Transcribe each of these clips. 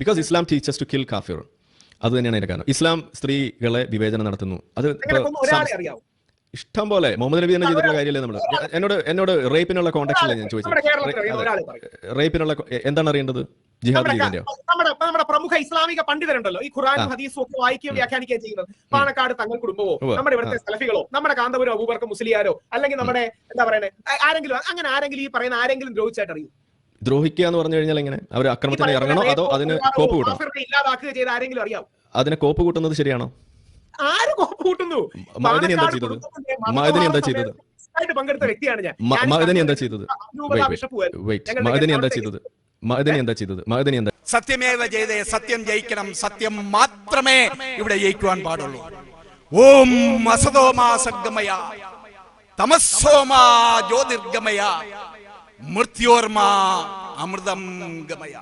Because Islam teaches to kill കാഫിർ അത് തന്നെയാണ് അതിന്റെ കാരണം. ഇസ്ലാം സ്ത്രീകളെ വിവേചനം നടത്തുന്നു. അത് ഇഷ്ടം പോലെ മുഹമ്മദ് നബി തന്നെ ചെയ്തിട്ടുള്ള കാര്യമല്ലേ നമ്മൾ എന്നോട് എന്നോട് റേപ്പിനുള്ള കോണ്ടാക്ട് ഞാൻ ചോദിച്ചത് റേപ്പിനുള്ള എന്താണ് അറിയേണ്ടത്? ജിഹാദ് ലീഗിന്റെയോ? നമ്മുടെ പ്രമുഖ ഇസ്ലാമിക പണ്ഡിതരുണ്ടല്ലോ. ഈ ഖുറാൻ ഹദീസും ഒക്കെ വായിക്കുകയും വ്യാഖ്യാനിക്കുകയും ചെയ്യുന്നത്. പാണക്കാട് തങ്ങൾ കുടുംബമോ. നമ്മുടെ ഇവിടുത്തെ സലഫികളോ നമ്മുടെ കാന്തപുരം അബൂബർക്ക് മുസ്ലിയാരോ അല്ലെങ്കിൽ നമ്മുടെ എന്താ പറയുന്നത് ആരെങ്കിലും അങ്ങനെ ആരെങ്കിലും ഈ പറയുന്ന ആരെങ്കിലും ദ്രോഹിച്ചായിട്ട് അറിയും? ദ്രോഹിക്കുക എന്ന് പറഞ്ഞു കഴിഞ്ഞാൽ എങ്ങനെ? അവർ അക്രമത്തിന് ഇറങ്ങണോ അതോ അതിന് കോപ്പ് കൂട്ടണം അതിന് ഇല്ലാതാക്കുക ചെയ്ത ആരെങ്കിലും അറിയാം അതിനെ കോപ്പ് കൂട്ടുന്നത് ശരിയാണോ? ആര് കോപ്പ് കൂട്ടുന്നു? മഹദിനി എന്താ ചെയ്തത്? മഹദിനി എന്താ ചെയ്തത്? പങ്കെടുത്ത വ്യക്തിയാണ് ഞാൻ. മഹദിനി എന്താ ചെയ്തത്? മഹദിനി എന്താ ചെയ്തത്? മഹദിനി എന്താ ചെയ്തത്? മഹദിനി എന്താ സത്യമേവ ചെയ്തേ സത്യം ജയിക്കണം സത്യം മാത്രമേ ഇവിടെ ജയിക്കുവാൻ പാടുള്ളൂ. ഓം അസതോമാ സദ്ഗമയ തമസ്സോമാ ജ്യോതിർഗമയ. മൃത്യോർമാ അമൃതം ഗമയ.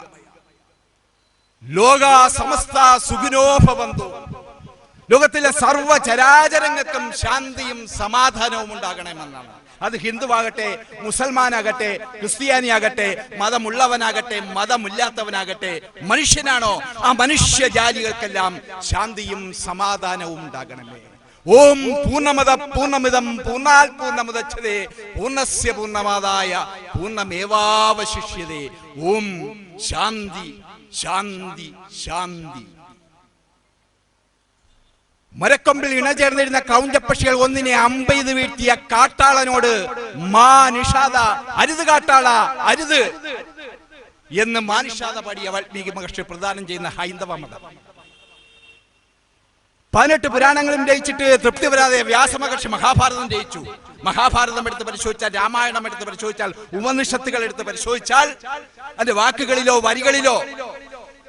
ലോക സമസ്ത സുഖിനോഭവന്തു ലോകത്തിലെ സർവ ചരാചരങ്ങൾക്കും ശാന്തിയും സമാധാനവും ഉണ്ടാകണമെന്നാണ്. അത് ഹിന്ദുവാകട്ടെ മുസൽമാനാകട്ടെ ക്രിസ്ത്യാനിയാകട്ടെ മതമുള്ളവനാകട്ടെ മതമില്ലാത്തവനാകട്ടെ മനുഷ്യനാണോ? ആ മനുഷ്യജാതികൾക്കെല്ലാം ശാന്തിയും സമാധാനവും ഉണ്ടാകണമേ. ഓം പൂർണമത പൂർണമിതം പൂർണാൽ പൂർണമുദച്ഛതേ പൂർണസ്യ പൂർണമാതായ പൂർണമേവാവശിഷ്യതേ ഓം ശാന്തി ശാന്തി ശാന്തി. മരക്കൊമ്പിൽ ഇണചേർന്നിരുന്ന കൗഞ്ചപ്പക്ഷികൾ ഒന്നിനെ അമ്പെയ്ത് വീഴ്ത്തിയ കാട്ടാളനോട് മാ നിഷാദ അരുത് കാട്ടാള അരുത് എന്ന് മാനിഷാദ പാടിയ വാൽമീകി മഹർഷി പ്രദാനം ചെയ്യുന്ന ഹൈന്ദവ മതം പതിനെട്ട് പുരാണങ്ങളും രചിച്ചിട്ട് തൃപ്തി വരാതെ വ്യാസമഹർഷി മഹാഭാരതം രചിച്ചു. മഹാഭാരതം എടുത്ത് പരിശോധിച്ചാൽ രാമായണം എടുത്ത് പരിശോധിച്ചാൽ ഉപനിഷത്തുകൾ എടുത്ത് പരിശോധിച്ചാൽ അതിന്റെ വാക്കുകളിലോ വരികളിലോ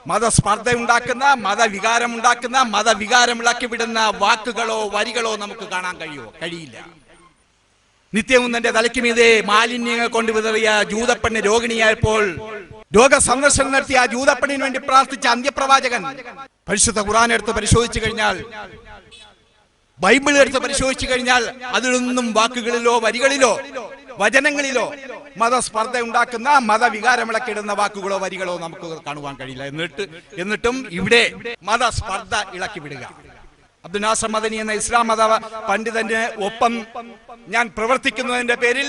മതസ്പർദ്ധ ഉണ്ടാക്കുന്ന മതവികാരം ഉണ്ടാക്കുന്ന മതവികാരം ഇളക്കി വിടുന്ന വാക്കുകളോ വരികളോ നമുക്ക് കാണാൻ കഴിയുമോ? കഴിയില്ല. നിത്യവും തന്റെ തലയ്ക്ക് മീതെ മാലിന്യങ്ങൾ കൊണ്ട് വിതറിയ ജൂതപ്പെണ്ണ് രോഗിണിയായപ്പോൾ രോഗ സന്ദർശനം നടത്തിയ ആ ജൂതപ്പണിന് വേണ്ടി പ്രാർത്ഥിച്ച അന്ത്യപ്രവാചകൻ. പരിശുദ്ധ ഖുറാൻ എടുത്ത് പരിശോധിച്ചു കഴിഞ്ഞാൽ ബൈബിൾ എടുത്ത് പരിശോധിച്ചു കഴിഞ്ഞാൽ അതിൽ നിന്നും വാക്കുകളിലോ വരികളിലോ വചനങ്ങളിലോ മതസ്പർദ്ധ ഉണ്ടാക്കുന്ന മതവികാരമിളക്കിടുന്ന വാക്കുകളോ വരികളോ നമുക്ക് കാണുവാൻ കഴിയില്ല. എന്നിട്ട് എന്നിട്ടും ഇവിടെ മതസ്പർദ്ധ ഇളക്കി വിടുക. അബ്ദുൽ നാസർ മദനി എന്ന ഇസ്ലാം മത പണ്ഡിതന്റെ ഒപ്പം ഞാൻ പ്രവർത്തിക്കുന്നതിന്റെ പേരിൽ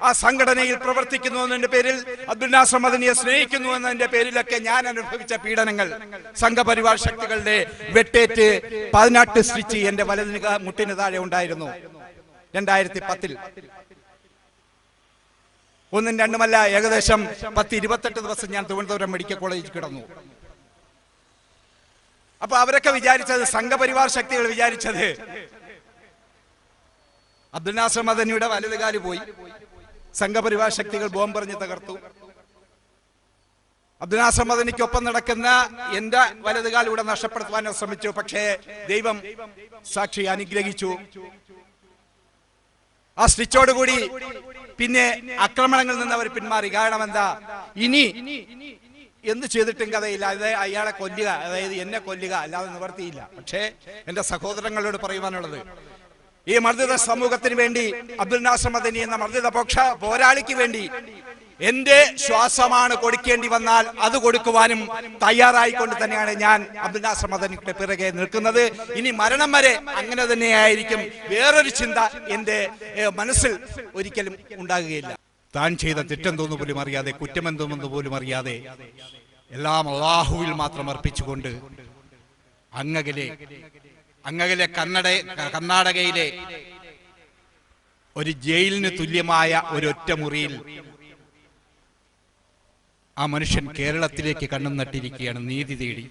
ആ സംഘടനയിൽ പ്രവർത്തിക്കുന്നു എന്നതിന്റെ പേരിൽ അബ്ദുൽ നാസർ മദനിയെ സ്നേഹിക്കുന്നു എന്നതിന്റെ പേരിലൊക്കെ ഞാൻ അനുഭവിച്ച പീഡനങ്ങൾ. സംഘപരിവാർ ശക്തികളുടെ വെട്ടേറ്റ് പതിനെട്ട് സ്റ്റിച്ച് എന്റെ വലതിന് മുട്ടിന് താഴെ ഉണ്ടായിരുന്നു. രണ്ടായിരത്തി പത്തിൽ ഒന്നും രണ്ടുമല്ല ഏകദേശം പത്ത് ഇരുപത്തെട്ട് ദിവസം ഞാൻ തിരുവനന്തപുരം മെഡിക്കൽ കോളേജിൽ കിടന്നു. അപ്പൊ അവരൊക്കെ വിചാരിച്ചത് സംഘപരിവാർ ശക്തികൾ വിചാരിച്ചത് അബ്ദുൽ നാസർ മദനിയുടെ വലതുകാൽ പോയി. സംഘപരിവാർ ശക്തികൾ ബോംബെറിഞ്ഞ് തകർത്തു. അബ്ദുനാസമദനിക്കൊപ്പം നടക്കുന്ന എന്റെ വലതുകാൽ ഇവിടെ നഷ്ടപ്പെടുത്തുവാൻ ശ്രമിച്ചു. പക്ഷേ ദൈവം സാക്ഷി അനുഗ്രഹിച്ചു. ആ സ്റ്റിച്ചോടുകൂടി പിന്നെ ആക്രമണങ്ങളിൽ നിന്ന് അവർ പിന്മാറി. കാരണം എന്താ? ഇനി എന്ത് ചെയ്തിട്ടും കഥയില്ല. അതായത് അയാളെ കൊല്ലുക അതായത് എന്നെ കൊല്ലുക അല്ലാതെ നിവർത്തിയില്ല. പക്ഷേ എന്റെ സഹോദരങ്ങളോട് പറയുവാനുള്ളത് ഈ മർദ്ദിത സമൂഹത്തിന് വേണ്ടി അബ്ദുൽ നാസർ മദനി എന്ന മർദ്ദിത പക്ഷ പോരാളിക്ക് വേണ്ടി എന്റെ ശ്വാസമാണ് കൊടുക്കേണ്ടി വന്നാൽ അത് കൊടുക്കുവാനും തയ്യാറായിക്കൊണ്ട് തന്നെയാണ് ഞാൻ അബ്ദുൽ നാസർ മദനിയുടെ പിറകെ നിൽക്കുന്നത്. ഇനി മരണം വരെ അങ്ങനെ തന്നെയായിരിക്കും. വേറൊരു ചിന്ത എന്റെ മനസ്സിൽ ഒരിക്കലും ഉണ്ടാകുകയില്ല. താൻ ചെയ്ത തെറ്റെന്തോന്നു പോലും അറിയാതെ കുറ്റമെന്തോന്നു പോലും അറിയാതെ എല്ലാം അള്ളാഹുവിൽ മാത്രം അർപ്പിച്ചുകൊണ്ട് അങ്ങകലെ അങ്ങകലെ കന്നഡ കർണാടകയിലെ ഒരു ജയിലിന് തുല്യമായ ഒരൊറ്റ മുറിയിൽ ആ മനുഷ്യൻ കേരളത്തിലേക്ക് കണ്ണും നട്ടിരിക്കുകയാണ്. നീതി തേടി.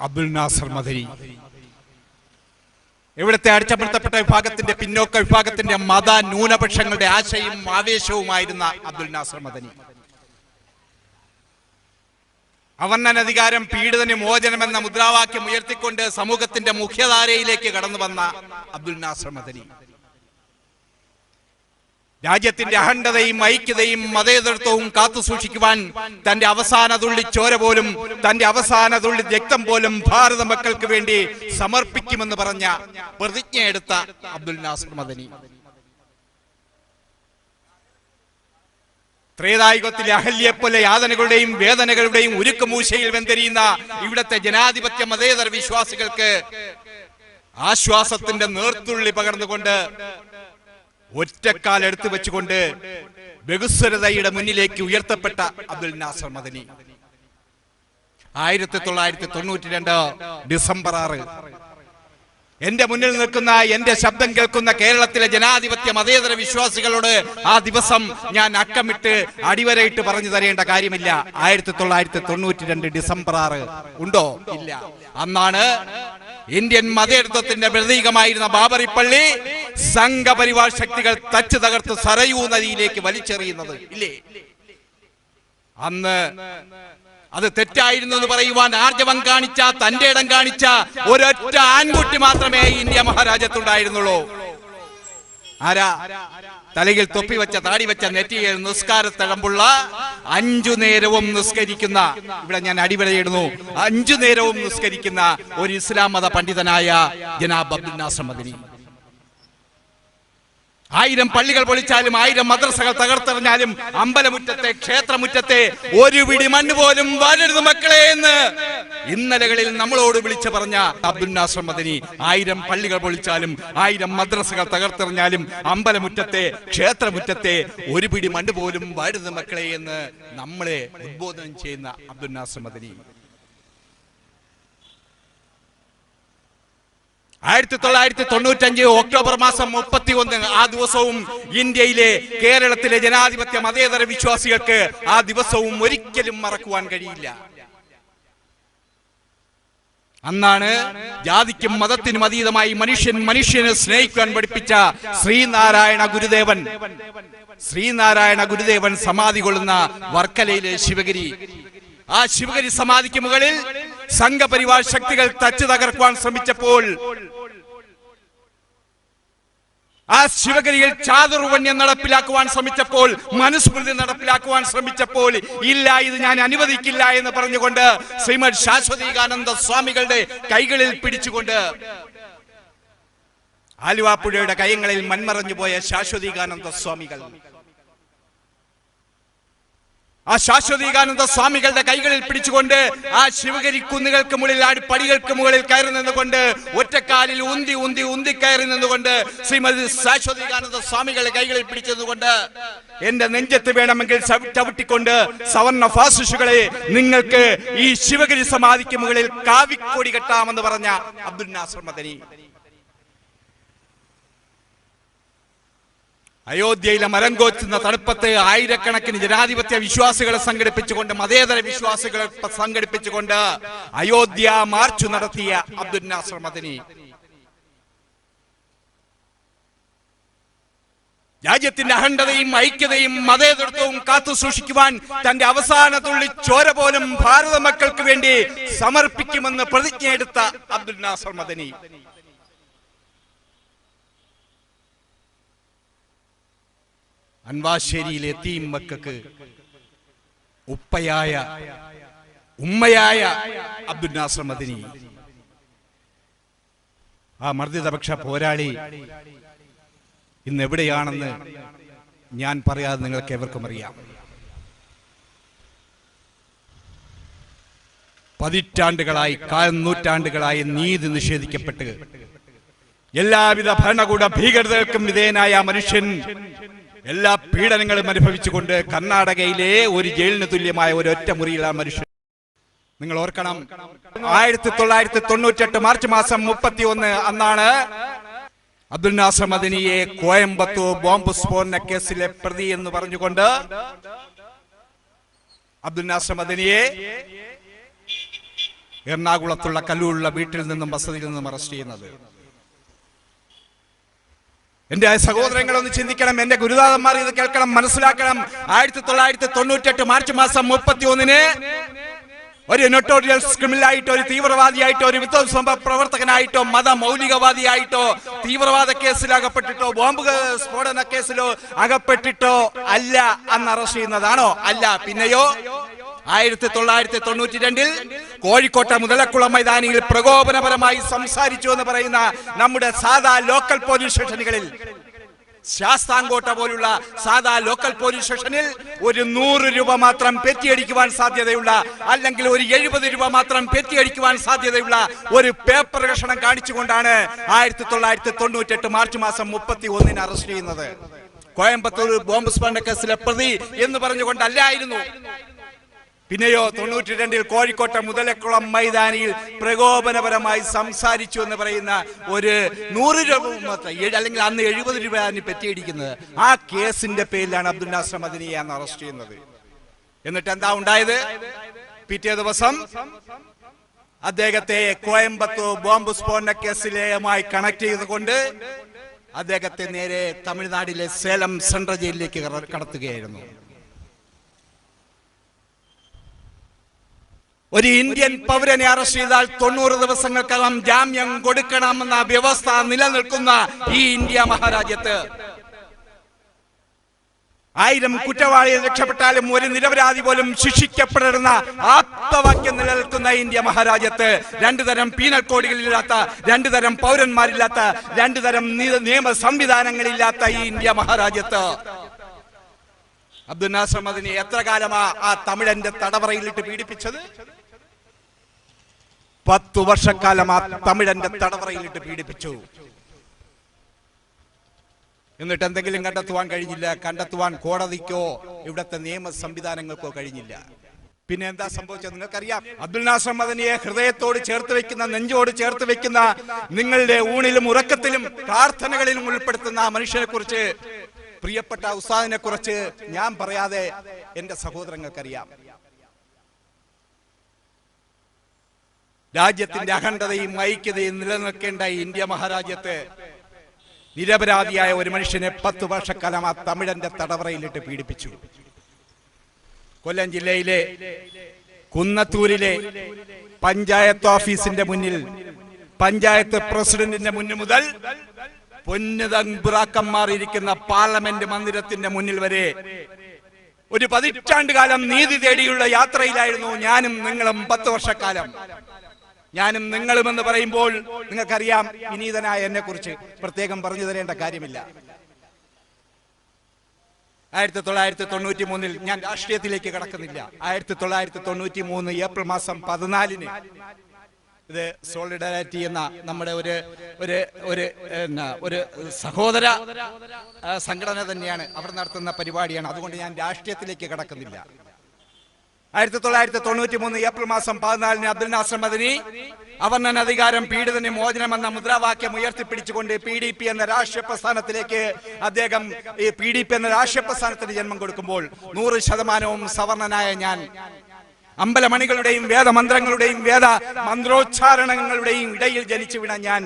അബ്ദുൽ നാസർ മദരി എവിടത്തെ അടിച്ചമർത്തപ്പെട്ട വിഭാഗത്തിന്റെ പിന്നോക്ക വിഭാഗത്തിന്റെ മത ന്യൂനപക്ഷങ്ങളുടെ ആശയും ആവേശവുമായിരുന്ന അബ്ദുൽ നാസർ മദനി. അവർണനധികാരം പീഡിതന് മോചനം എന്ന മുദ്രാവാക്യം ഉയർത്തിക്കൊണ്ട് സമൂഹത്തിന്റെ മുഖ്യധാരയിലേക്ക് കടന്നു വന്ന അബ്ദുൽ നാസർ മദനി. രാജ്യത്തിന്റെ അഖണ്ഡതയും ഐക്യതയും മതേതരത്വവും കാത്തു സൂക്ഷിക്കുവാൻ തന്റെ അവസാന തുള്ളി ചോര പോലും തന്റെ അവസാന തുള്ളി രക്തം പോലും ഭാരത മക്കൾക്ക് വേണ്ടി സമർപ്പിക്കുമെന്ന് പറഞ്ഞ പ്രതിജ്ഞ എടുത്ത അബ്ദുൽ നാസർ മദനി. ത്രേതായുഗത്തിലെ അഹല്യെപ്പോലെ യാതനകളുടെയും വേദനകളുടെയും ഉരുക്കുമൂശയിൽ വെന്തരിയുന്ന ഇവിടത്തെ ജനാധിപത്യ മതേതര വിശ്വാസികൾക്ക് ആശ്വാസത്തിന്റെ നേർത്തുള്ളി പകർന്നുകൊണ്ട് ഒറ്റക്കാൽ എടുത്തു വെച്ചുകൊണ്ട് ബഹുസ്വരതയുടെ മുന്നിലേക്ക് ഉയർത്തപ്പെട്ട അബ്ദുൽ നാസർ മദനി. ആയിരത്തി തൊള്ളായിരത്തി തൊണ്ണൂറ്റി രണ്ട് ഡിസംബർ ആറ്. എന്റെ മുന്നിൽ നിൽക്കുന്ന എന്റെ ശബ്ദം കേൾക്കുന്ന കേരളത്തിലെ ജനാധിപത്യ മതേതര വിശ്വാസികളോട് ആ ദിവസം ഞാൻ അക്കമിട്ട് അടിവരയിട്ട് പറഞ്ഞു തരേണ്ട കാര്യമില്ല. ആയിരത്തി തൊള്ളായിരത്തി തൊണ്ണൂറ്റി രണ്ട് ഡിസംബർ ആറ്. ഉണ്ടോ? ഇല്ല. അന്നാണ് ഇന്ത്യൻ മതേതൃത്വത്തിന്റെ പ്രതീകമായിരുന്ന ബാബറി പള്ളി സംഘപരിവാർ ശക്തികൾ തച്ചു തകർത്ത് സരയൂ നദിയിലേക്ക് വലിച്ചെറിയുന്നത്. ഇല്ലേ? അന്ന് അത് തെറ്റായിരുന്നു എന്ന് പറയുവാൻ ആർജവം കാണിച്ച തന്റെ ഇടം കാണിച്ച ഒരൊറ്റ ആൺകുട്ടി മാത്രമേ ഇന്ത്യ മഹാരാജ്യത്തുണ്ടായിരുന്നുള്ളൂ. ആരാ? തലയിൽ തൊപ്പി വെച്ച താടി വെച്ച നെറ്റിയിൽ നിസ്കാരത്തഴമ്പുള്ള അഞ്ചു നേരവും നിസ്കരിക്കുന്ന ഇവിടെ ഞാൻ അടിവരയിടുന്നു അഞ്ചു നേരവും നിസ്കരിക്കുന്ന ഒരു ഇസ്ലാം മത പണ്ഡിതനായ ജനാബ് അബ്ദുൽ നാസർ മദനി. ആയിരം പള്ളികൾ പൊളിച്ചാലും ആയിരം മദ്രസകൾ തകർത്തെറിഞ്ഞാലും അമ്പലമുറ്റത്തെ ക്ഷേത്രമുറ്റത്തെ ഒരു പിടി മണ്ണ് പോലും വരരുത് മക്കളെ എന്ന് ഇന്നലകളിൽ നമ്മളോട് വിളിച്ചു പറഞ്ഞ അബ്ദുൽ മദനി ആയിരം പള്ളികൾ പൊളിച്ചാലും ആയിരം മദ്രസകൾ തകർത്തെറിഞ്ഞാലും അമ്പലമുറ്റത്തെ ക്ഷേത്രമുറ്റത്തെ ഒരു പിടി മണ്ണ് പോലും വരരുത് മക്കളെ എന്ന് നമ്മളെ ഉദ്ബോധനം ചെയ്യുന്ന അബ്ദുൽ മദനി. ആയിരത്തി തൊള്ളായിരത്തി തൊണ്ണൂറ്റഞ്ച് ഒക്ടോബർ മാസം മുപ്പത്തി ഒന്ന് ആ ദിവസവും ഇന്ത്യയിലെ കേരളത്തിലെ ജനാധിപത്യ മതേതര വിശ്വാസികൾക്ക് ആ ദിവസവും ഒരിക്കലും മറക്കുവാൻ കഴിയില്ല. അന്നാണ് ജാതിക്കും മതത്തിനും അതീതമായി മനുഷ്യൻ മനുഷ്യനെ സ്നേഹിക്കാൻ പഠിപ്പിച്ച ശ്രീനാരായണ ഗുരുദേവൻ. ശ്രീനാരായണ ഗുരുദേവൻ സമാധി കൊള്ളുന്ന വർക്കലയിലെ ശിവഗിരി. ആ ശിവഗിരി സമാധിക്ക് മുകളിൽ സംഘപരിവാർ ശക്തികൾ തച്ചു തകർക്കുവാൻ ശ്രമിച്ചപ്പോൾ ആ ശിവഗിരിയിൽ ചാതുർവണ്യം നടപ്പിലാക്കുവാൻ ശ്രമിച്ചപ്പോൾ മനുസ്മൃതി നടപ്പിലാക്കുവാൻ ശ്രമിച്ചപ്പോൾ ഇല്ല ഇത് ഞാൻ അനുവദിക്കില്ല എന്ന് പറഞ്ഞുകൊണ്ട് ശ്രീമദ് ശാശ്വതീകാനന്ദ സ്വാമികളുടെ കൈകളിൽ പിടിച്ചുകൊണ്ട് ആലുവാപ്പുഴയുടെ കൈങ്ങളിൽ മൺമറഞ്ഞു പോയ ശാശ്വതീകാനന്ദ സ്വാമികൾ ആ ശാശ്വതീകാനന്ദ സ്വാമികളുടെ കൈകളിൽ പിടിച്ചുകൊണ്ട് ആ ശിവഗിരി കുന്നുകൾക്ക് മുകളിൽ ആ പടികൾക്ക് മുകളിൽ കയറി നിന്നുകൊണ്ട് ഒറ്റക്കാലിൽ ഉന്തി ഉന്തി ഉന്തി കയറി നിന്നുകൊണ്ട് ശ്രീമതി ശാശ്വതീകാനന്ദ സ്വാമികളുടെ കൈകളിൽ പിടിച്ചതുകൊണ്ട് എന്റെ നെഞ്ചത്ത് വേണമെങ്കിൽ ചവി- ചവിട്ടിക്കൊണ്ട് സവർണ ഫാസിഷുകളെ നിങ്ങൾക്ക് ഈ ശിവഗിരി സമാധിക്ക് മുകളിൽ കാവിക്കോടി കെട്ടാമെന്ന് പറഞ്ഞ അബ്ദുൽ നാസർ മദനി. അയോധ്യയിലെ മരം കോച്ചുന്ന തണുപ്പത്ത് ആയിരക്കണക്കിന് ജനാധിപത്യ വിശ്വാസികളെ സംഘടിപ്പിച്ചുകൊണ്ട് മതേതര വിശ്വാസികളെ സംഘടിപ്പിച്ചുകൊണ്ട് അയോധ്യ മാർച്ച് നടത്തിയ അബ്ദുൽ നാസർ രാജ്യത്തിന്റെ അഖണ്ഡതയും ഐക്യതയും മതേതൃത്വവും കാത്തു സൂക്ഷിക്കുവാൻ തന്റെ അവസാന തുള്ളി ചോര പോലും ഭാരത മക്കൾക്ക് വേണ്ടി സമർപ്പിക്കുമെന്ന് പ്രതിജ്ഞയെടുത്ത അബ്ദുൽ നാസർ മദനി. അൻവാശ്ശേരിയിലെ എത്തിയും മക്കൾക്ക് ഉപ്പയായ ഉമ്മയായ അബ്ദുൽ നാസർ മദിനി. ആ മർദ്ദിതപക്ഷ പോരാളി ഇന്ന് എവിടെയാണെന്ന് ഞാൻ പറയാതെ നിങ്ങൾക്ക് എവർക്കും അറിയാം. പതിറ്റാണ്ടുകളായി കാൽനൂറ്റാണ്ടുകളായി നീതി നിഷേധിക്കപ്പെട്ട് എല്ലാവിധ ഭരണകൂട ഭീകരതകൾക്കും വിധേയനായ മനുഷ്യൻ എല്ലാ പീഡനങ്ങളും അനുഭവിച്ചുകൊണ്ട് കർണാടകയിലെ ഒരു ജയിലിന് തുല്യമായ ഒരു ഒറ്റ മുറിയിലാണ് മനുഷ്യൻ. നിങ്ങൾ ഓർക്കണം ആയിരത്തി തൊള്ളായിരത്തി തൊണ്ണൂറ്റെട്ട് മാർച്ച് മാസം മുപ്പത്തി ഒന്ന് അന്നാണ് അബ്ദുൽ നാസർ മദനിയെ കോയമ്പത്തൂർ ബോംബ് സ്ഫോടന കേസിലെ പ്രതി എന്ന് പറഞ്ഞുകൊണ്ട് അബ്ദുൽ നാസർ മദനിയെ എറണാകുളത്തുള്ള കല്ലൂരുള്ള വീട്ടിൽ നിന്നും വസതിയിൽ നിന്നും അറസ്റ്റ് ചെയ്യുന്നത്. എന്റെ സഹോദരങ്ങളൊന്ന് ചിന്തിക്കണം. എന്റെ ഗുരുനാഥന്മാർ ഇത് കേൾക്കണം മനസ്സിലാക്കണം. ആയിരത്തി തൊള്ളായിരത്തി തൊണ്ണൂറ്റെട്ട് മാർച്ച് മാസം മുപ്പത്തി ഒന്നിന് ഒരു നൊട്ടോറിയൽ ക്രിമിനലായിട്ടോ ഒരു തീവ്രവാദിയായിട്ടോ ഒരു വിധ്വംസ പ്രവർത്തകനായിട്ടോ മത മൗലികവാദിയായിട്ടോ തീവ്രവാദ കേസിൽ അകപ്പെട്ടിട്ടോ ബോംബ് സ്ഫോടന കേസിലോ അകപ്പെട്ടിട്ടോ അല്ല അന്ന് അറസ്റ്റ് ചെയ്യുന്നതാണോ? അല്ല. പിന്നെയോ? ആയിരത്തി തൊള്ളായിരത്തി തൊണ്ണൂറ്റി രണ്ടിൽ കോഴിക്കോട്ടെ മുതലക്കുളം മൈതാനിയിൽ പ്രകോപനപരമായി സംസാരിച്ചു എന്ന് പറയുന്ന നമ്മുടെ സാധാ ലോക്കൽ പോലീസ് സ്റ്റേഷനുകളിൽ ശാസ്താങ്കോട്ട പോലുള്ള സാധാ ലോക്കൽ പോലീസ് സ്റ്റേഷനിൽ ഒരു നൂറ് രൂപ മാത്രം പെറ്റിയടിക്കുവാൻ സാധ്യതയുള്ള അല്ലെങ്കിൽ ഒരു എഴുപത് രൂപ മാത്രം പെറ്റിയടിക്കുവാൻ സാധ്യതയുള്ള ഒരു പേപ്പർ കഷണം കാണിച്ചുകൊണ്ടാണ് ആയിരത്തി തൊള്ളായിരത്തി തൊണ്ണൂറ്റെട്ട് മാർച്ച് മാസം മുപ്പത്തി ഒന്നിന് അറസ്റ്റ് ചെയ്യുന്നത്. കോയമ്പത്തൂർ ബോംബ് സ്ഫോടന കേസിലെ പ്രതി എന്ന് പറഞ്ഞുകൊണ്ടല്ലായിരുന്നു. പിന്നെയോ തൊണ്ണൂറ്റി രണ്ടിൽ കോഴിക്കോട്ടെ മുതലക്കുളം മൈതാനിയിൽ പ്രകോപനപരമായി സംസാരിച്ചു എന്ന് പറയുന്ന ഒരു നൂറ് രൂപ അല്ലെങ്കിൽ അന്ന് എഴുപത് രൂപ അതിന് പറ്റിയിടിക്കുന്നത്. ആ കേസിന്റെ പേരിലാണ് അബ്ദുൽ നാസർ മദനിയെ അന്ന് അറസ്റ്റ് ചെയ്യുന്നത്. എന്നിട്ട് എന്താ ഉണ്ടായത്? പിറ്റേ ദിവസം അദ്ദേഹത്തെ കോയമ്പത്തൂർ ബോംബ് സ്ഫോടന കേസിലെയുമായി കണക്ട് ചെയ്തുകൊണ്ട് അദ്ദേഹത്തെ നേരെ തമിഴ്നാടിലെ സേലം സെൻട്രൽ ജയിലിലേക്ക് കടത്തുകയായിരുന്നു. ഒരു ഇന്ത്യൻ പൗരനെ അറസ്റ്റ് ചെയ്താൽ തൊണ്ണൂറ് ദിവസങ്ങൾക്കകം ജാമ്യം കൊടുക്കണമെന്ന വ്യവസ്ഥ നിലനിൽക്കുന്ന ഈ ഇന്ത്യ മഹാരാജ്യത്ത്. ആയിരം കുറ്റവാളിയെ രക്ഷപ്പെട്ടാലും ഒരു നിരപരാധി പോലും ശിക്ഷിക്കപ്പെടരുന്ന ആപ്തവാക്യം നിലനിൽക്കുന്ന ഇന്ത്യ മഹാരാജ്യത്ത്. രണ്ടു തരം പീനൽ കോഡുകളില്ലാത്ത രണ്ടു തരം പൗരന്മാരില്ലാത്ത രണ്ടു തരം നിയമ സംവിധാനങ്ങളില്ലാത്ത ഈ ഇന്ത്യ മഹാരാജ്യത്ത്. അബ്ദുൽ നാസർ മദിനെ എത്ര കാലമാ ആ തമിഴന്റെ തടവറയിലിട്ട് പീഡിപ്പിച്ചത്? പത്തു വർഷക്കാലം ആ തമിഴന്റെ തടവറയിലിട്ട് പീഡിപ്പിച്ചു. എന്നിട്ട് എന്തെങ്കിലും കണ്ടെത്തുവാൻ കഴിഞ്ഞില്ല. കണ്ടെത്തുവാൻ കോടതിക്കോ ഇവിടത്തെ നിയമ സംവിധാനങ്ങൾക്കോ കഴിഞ്ഞില്ല. പിന്നെ എന്താ സംഭവിച്ചത് നിങ്ങൾക്കറിയാം? അബ്ദുൽ നാസർ മദനിയെ ഹൃദയത്തോട് ചേർത്ത് വെക്കുന്ന നെഞ്ചോട് ചേർത്ത് വെക്കുന്ന നിങ്ങളുടെ ഊണിലും ഉറക്കത്തിലും പ്രാർത്ഥനകളിലും ഉൾപ്പെടുത്തുന്ന മനുഷ്യനെ കുറിച്ച് പ്രിയപ്പെട്ട ഉസ്താദിനെ കുറിച്ച് ഞാൻ പറയാതെ എന്റെ സഹോദരങ്ങൾക്കറിയാം. രാജ്യത്തിന്റെ അഖണ്ഡതയും ഐക്യതയും നിലനിൽക്കേണ്ട ഇന്ത്യ മഹാരാജ്യത്ത് നിരപരാധിയായ ഒരു മനുഷ്യനെ പത്ത് വർഷക്കാലം ആ തമിഴന്റെ തടവറയിലിട്ട് പീഡിപ്പിച്ചു. കൊല്ലം ജില്ലയിലെ കുന്നത്തൂരിലെ പഞ്ചായത്ത് ഓഫീസിന്റെ മുന്നിൽ പഞ്ചായത്ത് പ്രസിഡന്റിന്റെ മുന്നിൽ മുതൽ പൊന്നുതമ്പുറാക്കന്മാർ ഇരിക്കുന്ന പാർലമെന്റ് മന്ദിരത്തിന്റെ മുന്നിൽ വരെ ഒരു പതിറ്റാണ്ട് കാലം നീതി തേടിയുള്ള യാത്രയിലായിരുന്നു ഞാനും നിങ്ങളും പത്ത് വർഷക്കാലം. ഞാനും നിങ്ങളും എന്ന് പറയുമ്പോൾ നിങ്ങൾക്കറിയാം വിനീതനായ എന്നെ കുറിച്ച് പ്രത്യേകം പറഞ്ഞു തരേണ്ട കാര്യമില്ല. ആയിരത്തി തൊള്ളായിരത്തി തൊണ്ണൂറ്റി മൂന്നിൽ ഞാൻ രാഷ്ട്രീയത്തിലേക്ക് കടക്കുന്നില്ല. ആയിരത്തി തൊള്ളായിരത്തി തൊണ്ണൂറ്റി മൂന്ന് ഏപ്രിൽ മാസം പതിനാലിന് ഇത് സോളിഡാരിറ്റി എന്ന നമ്മുടെ ഒരു ഒരു ഒരു ഒരു സഹോദര സംഘടന തന്നെയാണ്. അവിടെ നടത്തുന്ന പരിപാടിയാണ്. അതുകൊണ്ട് ഞാൻ രാഷ്ട്രീയത്തിലേക്ക് കടക്കുന്നില്ല. ആയിരത്തി തൊള്ളായിരത്തി തൊണ്ണൂറ്റി മൂന്ന് ഏപ്രിൽ മാസം പതിനാലിന് അബ്ദുൽ നാസർ മദനി അവർണന അധികാരം പീഡിതന് മോചനം എന്ന മുദ്രാവാക്യം ഉയർത്തിപ്പിടിച്ചുകൊണ്ട് പി ഡി പി എന്ന രാഷ്ട്രീയ പ്രസ്ഥാനത്തിലേക്ക് അദ്ദേഹം ഈ പി ഡി പി എന്ന രാഷ്ട്രീയ പ്രസ്ഥാനത്തിന് ജന്മം കൊടുക്കുമ്പോൾ നൂറ് ശതമാനവും സവർണനായ ഞാൻ. അമ്പലമണികളുടെയും വേദമന്ത്രങ്ങളുടെയും വേദ മന്ത്രോച്ചാരണങ്ങളുടെയും ഇടയിൽ ജനിച്ചു വീണ ഞാൻ.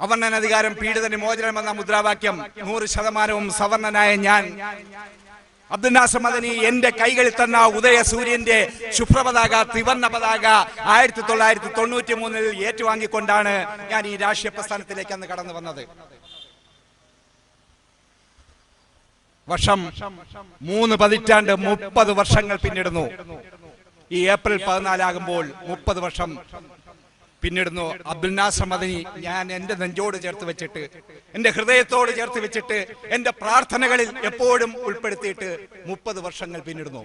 അവർണനാധികാരം പീഡിത മോചനം എന്ന മുദ്രാവാക്യം നൂറ് ശതമാനവും സവർണനായ ഞാൻ. അബ്ദുനാസർ മദനി എന്റെ കൈകളിൽ തന്ന ഉദയ സൂര്യന്റെ ശുഭ്രപതാക ത്രിവർണ പതാക ആയിരത്തി തൊള്ളായിരത്തി തൊണ്ണൂറ്റി മൂന്നിൽ ഏറ്റുവാങ്ങിക്കൊണ്ടാണ് ഞാൻ ഈ രാഷ്ട്രീയ പ്രസ്ഥാനത്തിലേക്ക് അന്ന് കടന്നു വന്നത്. വർഷം മൂന്ന് പതിറ്റാണ്ട് മുപ്പത് വർഷങ്ങൾ പിന്നിടുന്നു. ഈ ഏപ്രിൽ പതിനാലാകുമ്പോൾ മുപ്പത് വർഷം പിന്നിടുന്നു. അബ്ദുൽ നാസർ മദനി ഞാൻ എന്റെ നെഞ്ചോട് ചേർത്ത് വെച്ചിട്ട് എന്റെ ഹൃദയത്തോട് ചേർത്ത് വെച്ചിട്ട് എന്റെ പ്രാർത്ഥനകളിൽ എപ്പോഴും ഉൾപ്പെടുത്തിയിട്ട് മുപ്പത് വർഷങ്ങൾ പിന്നിടുന്നു.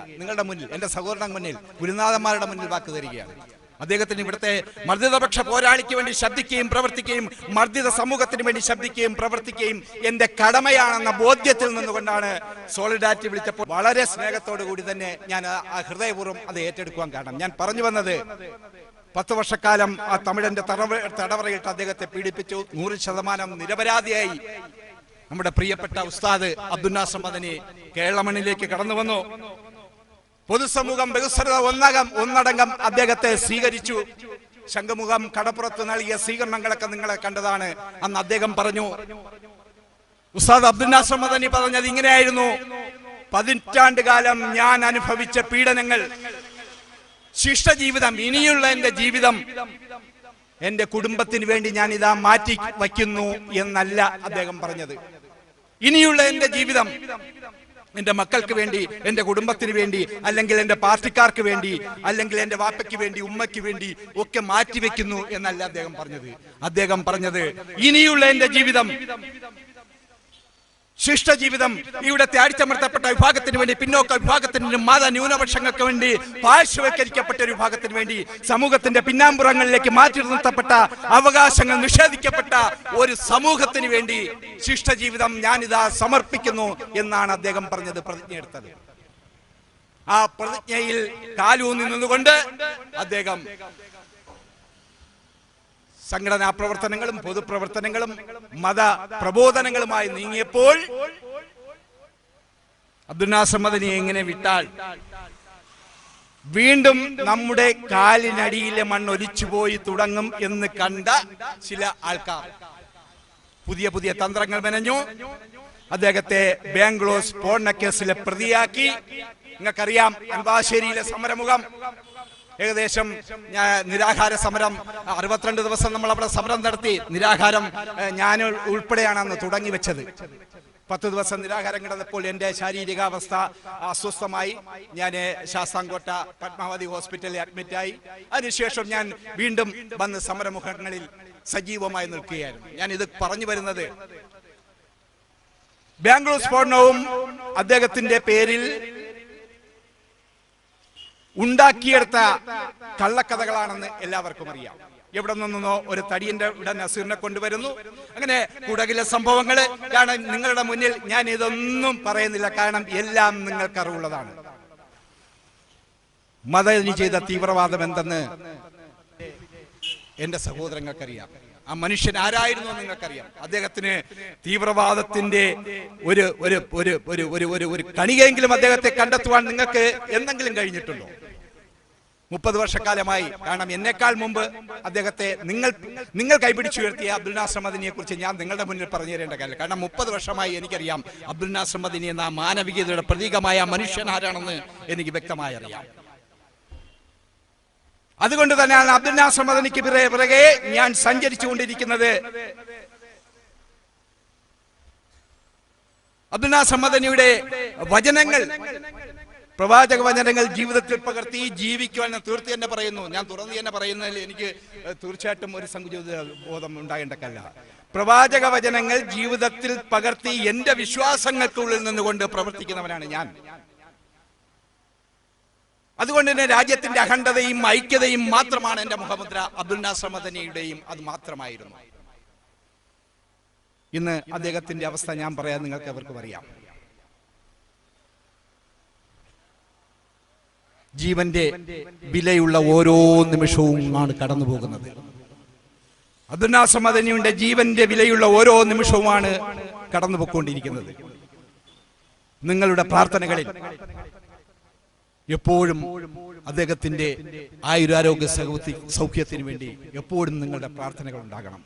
നിങ്ങളുടെ മുന്നിൽ എന്റെ സഹോദരൻ മുന്നിൽ ഗുരുനാഥന്മാരുടെ മുന്നിൽ വാക്ക് തരികയാണ്. അദ്ദേഹത്തിന് ഇവിടുത്തെ മർദ്ദിതപക്ഷ പോരാളിക്ക് വേണ്ടി ശബ്ദിക്കുകയും പ്രവർത്തിക്കുകയും മർദ്ദിത സമൂഹത്തിന് വേണ്ടി ശബ്ദിക്കുകയും പ്രവർത്തിക്കുകയും എന്റെ കടമയാണെന്ന ബോധ്യത്തിൽ നിന്നുകൊണ്ടാണ് സോളിഡാരിറ്റി വിളിച്ചപ്പോൾ വളരെ സ്നേഹത്തോടു കൂടി തന്നെ ഞാൻ ആ- ഹൃദയപൂർവം അത് ഏറ്റെടുക്കുവാൻ കാരണം. ഞാൻ പറഞ്ഞു വന്നത് പത്ത് വർഷക്കാലം ആ തമിഴന്റെ തടവ തടവറയിട്ട് അദ്ദേഹത്തെ പീഡിപ്പിച്ചു. നൂറ് ശതമാനം നിരപരാധിയായി. നമ്മുടെ പ്രിയപ്പെട്ട ഉസ്താദ് അബ്ദുനാസ് മദനി കേരളമണിലേക്ക് കടന്നു വന്നു. പൊതുസമൂഹം ബഹുസ്വരത ഒന്നകം ഒന്നടങ്കം അദ്ദേഹത്തെ സ്വീകരിച്ചു. ശംഖുമുഖം കടപ്പുറത്ത് നൽകിയ സ്വീകരണങ്ങളൊക്കെ നിങ്ങളെ കണ്ടതാണ്. അന്ന് അദ്ദേഹം പറഞ്ഞു ഉസ്താദ് അബ്ദുനാസ് മദനി പറഞ്ഞത് ഇങ്ങനെയായിരുന്നു. പതിറ്റാണ്ട് കാലം ഞാൻ അനുഭവിച്ച പീഡനങ്ങൾ ശിഷ്ടജീവിതം ഇനിയുള്ള എന്റെ ജീവിതം എന്റെ കുടുംബത്തിന് വേണ്ടി ഞാൻ ഇതാ മാറ്റി വയ്ക്കുന്നു എന്നല്ല അദ്ദേഹം പറഞ്ഞത്. ഇനിയുള്ള എന്റെ ജീവിതം എന്റെ മക്കൾക്ക് വേണ്ടി എന്റെ കുടുംബത്തിന് വേണ്ടി അല്ലെങ്കിൽ എന്റെ പാർട്ടിക്കാർക്ക് വേണ്ടി അല്ലെങ്കിൽ എന്റെ വാപ്പയ്ക്ക് വേണ്ടി ഉമ്മയ്ക്ക് വേണ്ടി ഒക്കെ മാറ്റിവെക്കുന്നു എന്നല്ല അദ്ദേഹം പറഞ്ഞത്. അദ്ദേഹം പറഞ്ഞത് ഇനിയുള്ള എന്റെ ജീവിതം ശിഷ്ട ജീവിതം ഇവിടുത്തെ അടിച്ചമർത്തപ്പെട്ട വിഭാഗത്തിന് വേണ്ടി പിന്നോക്ക വിഭാഗത്തിന് മത ന്യൂനപക്ഷങ്ങൾക്ക് വേണ്ടി പാർശ്വവൽക്കരിക്കപ്പെട്ട ഒരു വിഭാഗത്തിന് വേണ്ടി സമൂഹത്തിന്റെ പിന്നാമ്പുറങ്ങളിലേക്ക് മാറ്റി നിർത്തപ്പെട്ട അവകാശങ്ങൾ നിഷേധിക്കപ്പെട്ട ഒരു സമൂഹത്തിന് വേണ്ടി ശിഷ്ടജീവിതം ഞാനിതാ സമർപ്പിക്കുന്നു എന്നാണ് അദ്ദേഹം പറഞ്ഞത് പ്രതിജ്ഞയെടുത്തത് ആ പ്രതിജ്ഞയിൽ കാലൂന്നി നിന്നുകൊണ്ട് അദ്ദേഹം സംഘടനാ പ്രവർത്തനങ്ങളും പൊതുപ്രവർത്തനങ്ങളും മത പ്രബോധനങ്ങളുമായി നീങ്ങിയപ്പോൾ അബ്ദുനാസമദനി എങ്ങനെ വിട്ടാൽ? വീണ്ടും നമ്മുടെ കാലിനടിയിലെ മണ്ണ് ഒലിച്ചുപോയി തുടങ്ങും എന്ന് കണ്ട ചില ആൾക്കാർ. പുതിയ പുതിയ തന്ത്രങ്ങൾ മെനഞ്ഞു. അദ്ദേഹത്തെ ബാംഗ്ലൂർ സ്ഫോടന കേസിലെ പ്രതിയാക്കി. നിങ്ങൾക്കറിയാം അമ്പാശ്ശേരിയിലെ സമരമുഖം. ഏകദേശം ഞാൻ നിരാഹാര സമരം അറുപത്തിരണ്ട് ദിവസം നമ്മൾ അവിടെ സമരം നടത്തി നിരാഹാരം ഞാൻ ഉൾപ്പെടെയാണ് അന്ന് തുടങ്ങി വെച്ചത്. പത്ത് ദിവസം നിരാഹാരം കിടന്നപ്പോൾ എന്റെ ശാരീരികാവസ്ഥ അസ്വസ്ഥമായി. ഞാൻ ശാസ്താംകോട്ട പത്മാവതി ഹോസ്പിറ്റലിൽ അഡ്മിറ്റായി. അതിനുശേഷം ഞാൻ വീണ്ടും വന്ന് സമരമുഖങ്ങളിൽ സജീവമായി നിൽക്കുകയായിരുന്നു. ഞാൻ ഇത് പറഞ്ഞു വരുന്നത് ബാംഗ്ലൂർ സ്ഫോടനവും അദ്ദേഹത്തിന്റെ പേരിൽ ഉണ്ടാക്കിയെടുത്ത കള്ളക്കഥകളാണെന്ന് എല്ലാവർക്കും അറിയാം. എവിടെ നിന്നോ ഒരു തടിയന്റെ ഇവിടെ നസീറിനെ കൊണ്ടുവരുന്നു. അങ്ങനെ കുടകിലെ സംഭവങ്ങൾ കാരണം നിങ്ങളുടെ മുന്നിൽ. ഞാൻ ഇതൊന്നും പറയുന്നില്ല. കാരണം എല്ലാം നിങ്ങൾക്ക് അറിവുള്ളതാണ്. മതനി ചെയ്ത തീവ്രവാദം എന്തെന്ന് എന്റെ സഹോദരങ്ങൾക്കറിയാം. ആ മനുഷ്യൻ ആരായിരുന്നു നിങ്ങൾക്കറിയാം. അദ്ദേഹത്തിന് തീവ്രവാദത്തിന്റെ ഒരു ഒരു ഒരു ഒരു ഒരു ഒരു കണികയെങ്കിലും അദ്ദേഹത്തെ കണ്ടെത്തുവാൻ നിങ്ങൾക്ക് എന്തെങ്കിലും കഴിഞ്ഞിട്ടുണ്ടോ? മുപ്പത് വർഷക്കാലമായി കാരണം എന്നെക്കാൾ മുമ്പ് അദ്ദേഹത്തെ നിങ്ങൾ നിങ്ങൾ കൈപിടിച്ചു ഉയർത്തിയ അബ്ദുൽ നാസർ കുറിച്ച് ഞാൻ നിങ്ങളുടെ മുന്നിൽ പറഞ്ഞു തരേണ്ട കാര്യം കാരണം മുപ്പത് വർഷമായി എനിക്കറിയാം അബ്ദുൽ നാസർ എന്ന മാനവികതയുടെ പ്രതീകമായ മനുഷ്യൻ ആരാണെന്ന് എനിക്ക് വ്യക്തമായി അറിയാം. അതുകൊണ്ട് തന്നെയാണ് അബ്ദുൽ നാസർ മദനിക്ക് പിറകെ ഞാൻ സഞ്ചരിച്ചു കൊണ്ടിരിക്കുന്നത് അബ്ദുൽ നാസർ വചനങ്ങൾ പ്രവാചക വചനങ്ങൾ ജീവിതത്തിൽ പകർത്തി ജീവിക്കുവാൻ ഞാൻ തീർത്തി തന്നെ പറയുന്നു. ഞാൻ തുറന്ന് തന്നെ പറയുന്നതിൽ എനിക്ക് തീർച്ചയായിട്ടും ഒരു സങ്കുചിത ബോധം ഉണ്ടാകേണ്ടക്കല്ല പ്രവാചക വചനങ്ങൾ ജീവിതത്തിൽ പകർത്തി എന്റെ വിശ്വാസങ്ങൾക്കുള്ളിൽ നിന്നുകൊണ്ട് പ്രവർത്തിക്കുന്നവനാണ് ഞാൻ. അതുകൊണ്ട് തന്നെ രാജ്യത്തിന്റെ അഖണ്ഡതയും ഐക്യതയും മാത്രമാണ് എന്റെ മുഖമുദ്ര അബ്ദുൽ നാസർ മദനിയുടെയും അത് മാത്രമായിരുന്നു. ഇന്ന് അദ്ദേഹത്തിന്റെ അവസ്ഥ ഞാൻ പറയാൻ നിങ്ങൾക്ക് അവർക്കും അറിയാം. ജീവന്റെ വിലയുള്ള ഓരോ നിമിഷവും ആണ് കടന്നു പോകുന്നത് അബ്ദുനാസമദനിയുടെ ജീവന്റെ വിലയുള്ള ഓരോ നിമിഷവുമാണ് കടന്നു പോയിക്കൊണ്ടിരിക്കുന്നത് നിങ്ങളുടെ പ്രാർത്ഥനകളിൽ എപ്പോഴും അദ്ദേഹത്തിന്റെ ആയുരാരോഗ്യ സൗഖ്യ- സൗഖ്യത്തിന് വേണ്ടി എപ്പോഴും നിങ്ങളുടെ പ്രാർത്ഥനകൾ ഉണ്ടാകണം.